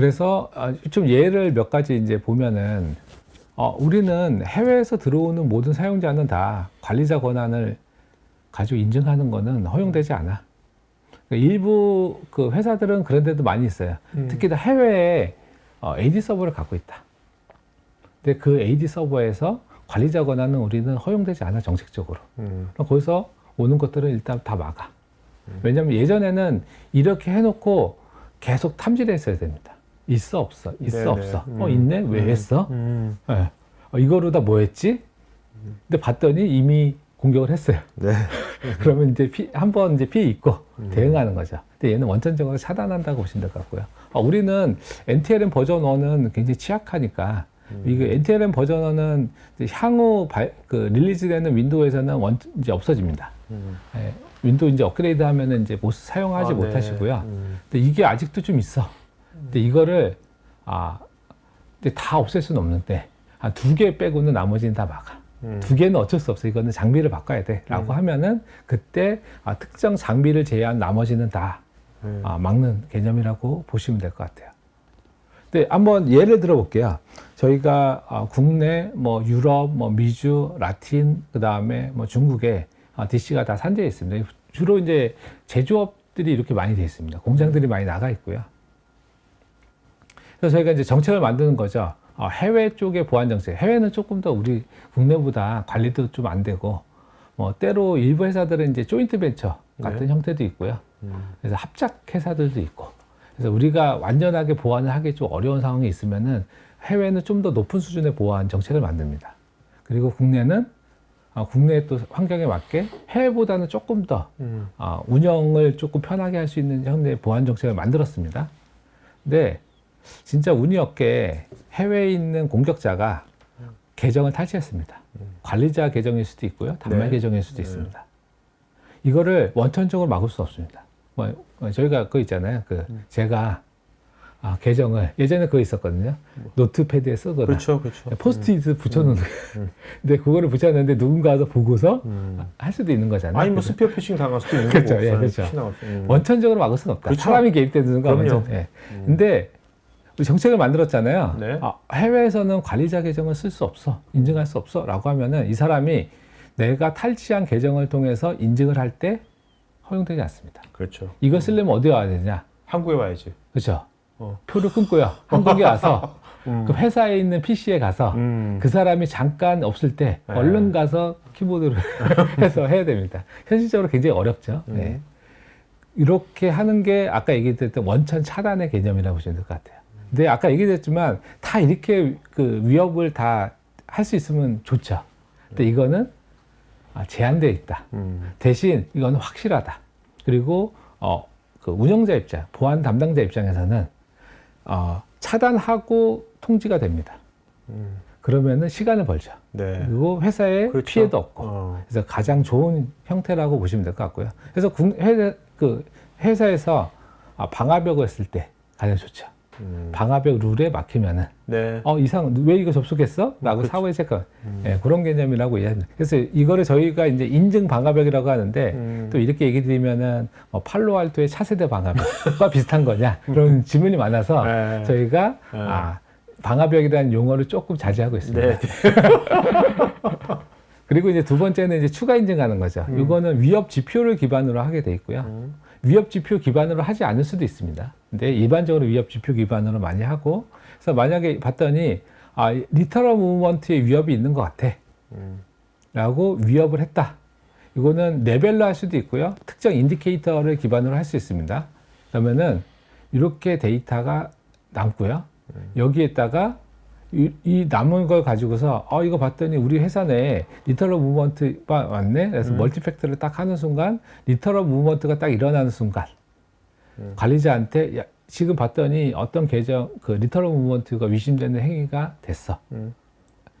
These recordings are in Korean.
그래서 아, 좀 예를 몇 가지 이제 보면은 어, 우리는 해외에서 들어오는 모든 사용자는 다 관리자 권한을 가지고 인증하는 거는 허용되지 않아. 그러니까 일부 그 회사들은 그런 데도 많이 있어요. 음. 특히 다 해외에 어, AD 서버를 갖고 있다. 근데 그 AD 서버에서 관리자 권한은 우리는 허용되지 않아 정책적으로. 음. 그럼 거기서 오는 것들은 일단 다 막아. 왜냐하면 예전에는 이렇게 해놓고 계속 탐지했어야 됩니다. 있어 없어 있어 네네. 없어 어 음. 있네 왜 음. 했어 음. 예. 어, 이거로 다 뭐 했지 근데 봤더니 이미 공격을 했어요 네. 그러면 이제 피, 한번 이제 피해 있고 음. 대응하는 거죠 근데 얘는 원천적으로 차단한다고 보시면 될 것 같고요 어, 우리는 NTLM 버전 1은 굉장히 취약하니까 음. 이거 NTLM 버전 1은 이제 향후 발, 그 릴리즈되는 윈도우에서는 원, 이제 없어집니다 음. 예, 윈도우 이제 업그레이드 하면은 이제 못 사용하지 아, 네. 못하시고요. 음. 근데 이게 아직도 좀 있어. 근데 이거를 아, 근데 다 없앨 수는 없는데 한 두 개 빼고는 나머지는 다 막아. 음. 두 개는 어쩔 수 없어. 이거는 장비를 바꿔야 돼라고 음. 하면은 그때 아, 특정 장비를 제외한 나머지는 다 음. 아, 막는 개념이라고 보시면 될 것 같아요. 근데 한번 예를 들어 볼게요. 저희가 아, 국내, 뭐 유럽, 뭐 미주, 라틴, 그 다음에 뭐 중국에 아, DC가 다 산재해 있습니다. 주로 이제 제조업들이 이렇게 많이 되어 있습니다. 공장들이 많이 나가 있고요. 그래서 저희가 이제 정책을 만드는 거죠. 어, 해외 쪽의 보안 정책. 해외는 조금 더 우리 국내보다 관리도 좀 안 되고, 뭐 때로 일부 회사들은 이제 조인트 벤처 같은 네. 형태도 있고요. 음. 그래서 합작 회사들도 있고 그래서 우리가 완전하게 보완을 하기 좀 어려운 상황이 있으면은 해외는 좀 더 높은 수준의 보안 정책을 만듭니다. 그리고 국내는 어, 국내의 또 환경에 맞게 해외보다는 조금 더 음. 어, 운영을 조금 편하게 할 수 있는 형태의 보안 정책을 만들었습니다. 근데 진짜 운이 없게 해외에 있는 공격자가 계정을 탈취했습니다. 관리자 계정일 수도 있고요, 단말 네. 계정일 수도 네. 있습니다. 이거를 원천적으로 막을 수 없습니다. 뭐, 어, 저희가 그거 있잖아요. 그 음. 제가 아, 계정을 예전에 그거 있었거든요. 노트패드에 쓰거나 그렇죠, 그렇죠. 포스트잇 붙여놓는 거. 음. 근데 그거를 붙였는데 누군가 와서 보고서 음. 할 수도 있는 거잖아요. 아니 뭐 스피어 피싱 당할 수도 있는 그렇죠, 거고. 예, 사람이 그렇죠. 음. 원천적으로 막을 수는 없다. 그렇죠. 사람이 개입되는 그럼요. 완전. 예. 음. 근데 우리 정책을 만들었잖아요. 네. 아, 해외에서는 관리자 계정을 쓸 수 없어, 인증할 수 없어 라고 하면은 이 사람이 내가 탈취한 계정을 통해서 인증을 할 때 허용되지 않습니다. 그렇죠. 이거 쓰려면 어디 와야 되냐? 한국에 와야지. 그렇죠? 어. 표를 끊고요. 한국에 와서 음. 그 회사에 있는 PC에 가서 음. 그 사람이 잠깐 없을 때 네. 얼른 가서 키보드를 해서 해야 됩니다. 현실적으로 굉장히 어렵죠. 음. 네. 이렇게 하는 게 아까 얘기했던 원천 차단의 개념이라고 보시면 될 것 같아요. 근데 아까 얘기했지만 다 이렇게 그 위협을 다 할 수 있으면 좋죠. 근데 이거는 아, 제한되어 있다. 음. 대신 이거는 확실하다. 그리고 어, 그 운영자 입장, 보안 담당자 입장에서는 어, 차단하고 통지가 됩니다. 음. 그러면은 시간을 벌죠. 네. 그리고 회사에 그렇죠. 피해도 없고. 어. 그래서 가장 좋은 형태라고 보시면 될 것 같고요. 그래서 국- 회사, 그 회사에서 아, 방화벽을 쓸 때 가장 좋죠. 음. 방화벽 룰에 막히면은 네. 어 이상 왜 이거 접속했어? 라고 그렇죠. 사후에 체크. 음. 예, 그런 개념이라고 이해합니다. 그래서 이거를 저희가 이제 인증 방화벽이라고 하는데 음. 또 이렇게 얘기 드리면은 뭐 팔로알토의 차세대 방화벽과 비슷한 거냐 그런 질문이 많아서 네. 저희가 네. 아, 방화벽이라는 용어를 조금 자제하고 있습니다. 네. 그리고 이제 두 번째는 이제 추가 인증하는 거죠. 음. 이거는 위협 지표를 기반으로 하게 돼 있고요. 음. 위협 지표 기반으로 하지 않을 수도 있습니다. 근데 일반적으로 위협 지표 기반으로 많이 하고, 그래서 만약에 봤더니 아, 리터럴 무브먼트에 위협이 있는 것 같아. 음. 라고 위협을 했다. 이거는 레벨로 할 수도 있고요. 특정 인디케이터를 기반으로 할 수 있습니다. 그러면은 이렇게 데이터가 남고요. 여기에다가 이, 이 남은 걸 가지고서 어 이거 봤더니 우리 회사 내에 리터럴 무브먼트가 왔네. 그래서 음. 멀티팩터를 딱 하는 순간 리터럴 무브먼트가 딱 일어나는 순간 음. 관리자한테 야, 지금 봤더니 어떤 계정 그 리터럴 무브먼트가 위심되는 행위가 됐어. 음.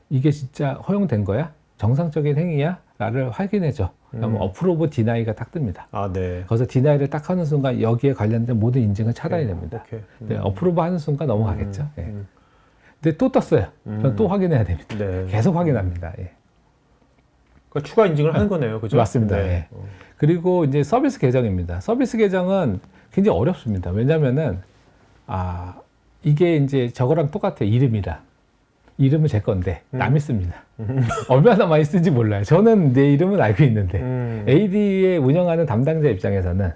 이게 진짜 허용된 거야? 정상적인 행위야? 라를 확인해줘. 그러면 음. 어프로브 디나이가 딱 뜹니다. 아, 네. 거기서 디나이를 딱 하는 순간 여기에 관련된 모든 인증은 차단이 됩니다. 오케이. 네, 어프로브 하는 순간 넘어가겠죠. 예. 음. 근데 또 떴어요. 음. 그럼 또 확인해야 됩니다. 네. 계속 확인합니다. 예. 그러니까 추가 인증을 하는 거네요. 그죠? 맞습니다. 네. 예. 그리고 이제 서비스 계정입니다. 서비스 계정은 굉장히 어렵습니다. 왜냐면은, 아, 이게 이제 저거랑 똑같아요. 이름이랑. 이름은 제 건데 음. 남이 씁니다. 얼마나 많이 쓰는지 몰라요. 저는 내 이름은 알고 있는데 음. AD에 운영하는 담당자 입장에서는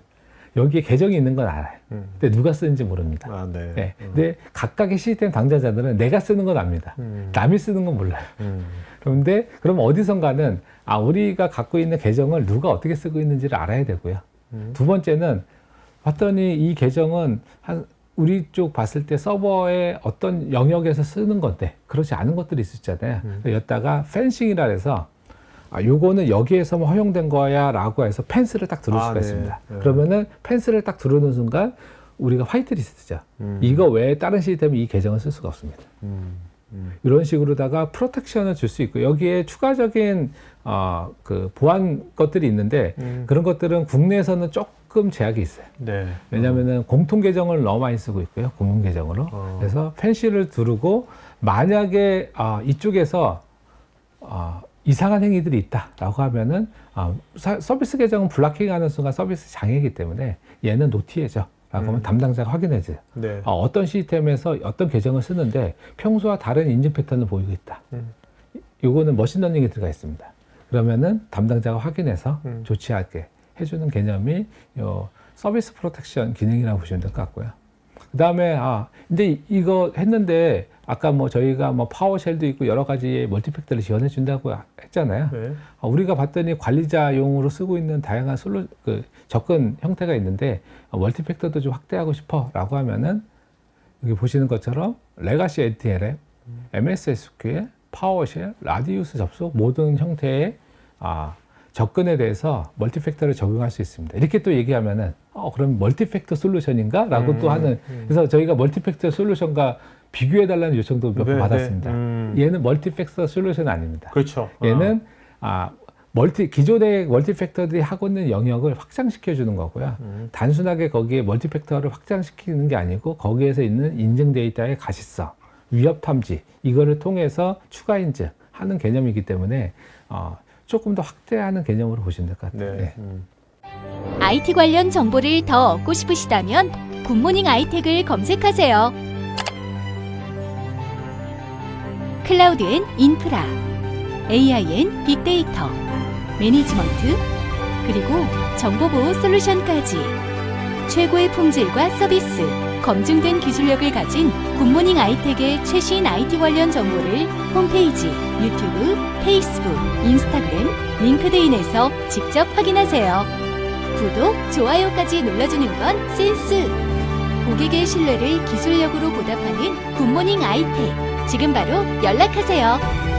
여기에 계정이 있는 건 알아요. 음. 근데 누가 쓰는지 모릅니다. 아, 네. 네. 근데 각각의 시스템 당사자들은 내가 쓰는 건 압니다. 음. 남이 쓰는 건 몰라요. 음. 그런데 그럼 어디선가는 아 우리가 갖고 있는 계정을 누가 어떻게 쓰고 있는지를 알아야 되고요. 음. 두 번째는 봤더니 이 계정은 한 우리 쪽 봤을 때 서버의 어떤 영역에서 쓰는 건데 그렇지 않은 것들이 있었잖아요. 음. 여기다가 펜싱이라 해서 아 요거는 여기에서만 허용된 거야라고 해서 펜스를 딱 들을 아, 수가 네. 있습니다. 네. 그러면은 펜스를 딱 들어오는 순간 우리가 화이트리스트죠. 음. 이거 외에 다른 시스템은 이 계정을 쓸 수가 없습니다. 음. 음. 이런 식으로다가 프로텍션을 줄 수 있고 여기에 추가적인 어, 그 보안 것들이 있는데 음. 그런 것들은 국내에서는 조금 제약이 있어요. 네. 왜냐하면은 공통 계정을 너무 많이 쓰고 있고요, 공용 계정으로. 어. 그래서 펜시를 두르고 만약에 아, 이쪽에서 아, 이상한 행위들이 있다라고 하면은 아, 사- 서비스 계정은 블락킹하는 순간 서비스 장애이기 때문에 얘는 노티해져. 라고 하면 음. 담당자가 확인해줘요. 네. 아, 어떤 시스템에서 어떤 계정을 쓰는데 평소와 다른 인증 패턴을 보이고 있다. 음. 요거는 머신러닝이 들어가 있습니다. 그러면은 담당자가 확인해서 음. 조치하게 해주는 개념이 요 서비스 프로텍션 기능이라고 보시면 될 것 같고요. 그 다음에 아 근데 이거 했는데 아까 뭐 저희가 뭐 파워쉘도 있고 여러 가지의 멀티팩터를 지원해 준다고 했잖아요. 네. 아, 우리가 봤더니 관리자용으로 쓰고 있는 다양한 솔루 그 접근 형태가 있는데 어, 멀티팩터도 좀 확대하고 싶어 라고 하면은 여기 보시는 것처럼 레가시 NTLM, MS SQL, 파워쉘, 라디우스 접속 모든 형태의 아, 접근에 대해서 멀티팩터를 적용할 수 있습니다. 이렇게 또 얘기하면은 어, 그럼 멀티팩터 솔루션인가?라고 음, 또 하는 음. 그래서 저희가 멀티팩터 솔루션과 비교해 달라는 요청도 몇번 네, 받았습니다. 네. 음. 얘는 멀티팩터 솔루션 아닙니다. 그렇죠. 얘는 아 멀티 기존의 멀티팩터들이 하고 있는 영역을 확장시켜 주는 거고요. 음. 단순하게 거기에 멀티팩터를 확장시키는 게 아니고 거기에서 있는 인증 데이터의 가시성, 위협 탐지 이거를 통해서 추가 인증 하는 개념이기 때문에 어, 조금 더 확대하는 개념으로 보시면 될것 네. 같아요. 네. 음. IT 관련 정보를 더 얻고 싶으시다면 굿모닝 아이텍을 검색하세요. 클라우드 앤 인프라, AI 앤 빅데이터, 매니지먼트, 그리고 정보보호 솔루션까지 최고의 품질과 서비스, 검증된 기술력을 가진 굿모닝 아이텍의 최신 IT 관련 정보를 홈페이지, 유튜브, 페이스북, 인스타그램, 링크드인에서 직접 확인하세요. 구독, 좋아요까지 눌러주는 건 센스! 고객의 신뢰를 기술력으로 보답하는 굿모닝 아이텍. 지금 바로 연락하세요.